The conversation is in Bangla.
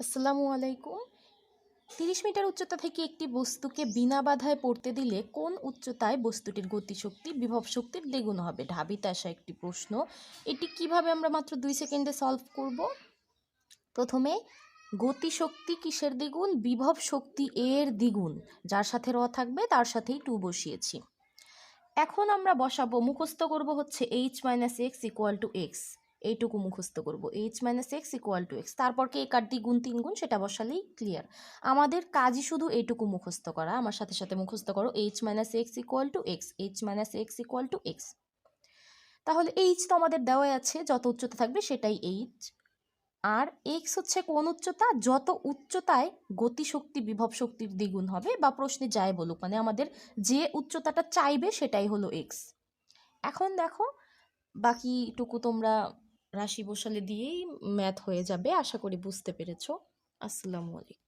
আসসালামু আলাইকুম। তিরিশ মিটার উচ্চতা থেকে একটি বস্তুকে বিনা বাধায় পড়তে দিলে কোন উচ্চতায় বস্তুটির গতিশক্তি, বিভব শক্তির দ্বিগুণ হবে? ঢাবিতে আসা একটি প্রশ্ন। এটি কীভাবে আমরা মাত্র দুই সেকেন্ডে সলভ করব? প্রথমে, গতিশক্তি কিসের দ্বিগুণ? বিভব শক্তি এর দ্বিগুণ। যার সাথে র থাকবে, তার সাথেই টু বসিয়েছি। এখন আমরা বসাবো, মুখস্থ করব হচ্ছে H minus X equal to X এইটুকু মুখস্থ করব। H minus X equal to X তারপর কি একার দ্বিগুণ তিন গুণ, সেটা বসালেই ক্লিয়ার আমাদের কাজই শুধু এইটুকু মুখস্থ করা। আমার সাথে সাথে মুখস্থ করো H minus X equal to X H minus X equal to X তাহলে এইচ তো আমাদের দেওয়াই আছে, যত উচ্চতা থাকবে সেটাই এইচ আর এক্স হচ্ছে কোন উচ্চতা? যত উচ্চতায় গতিশক্তি, বিভব শক্তির দ্বিগুণ হবে বা প্রশ্নে যাই বলুক মানে আমাদের যে উচ্চতাটা চাইবে সেটাই হলো এক্স এখন দেখো, বাকিটুকু তোমরা রাশি বসালে দিয়েই ম্যাথ হয়ে যাবে আশা করি বুঝতে পেরেছ। আসসালামু আলাইকুম।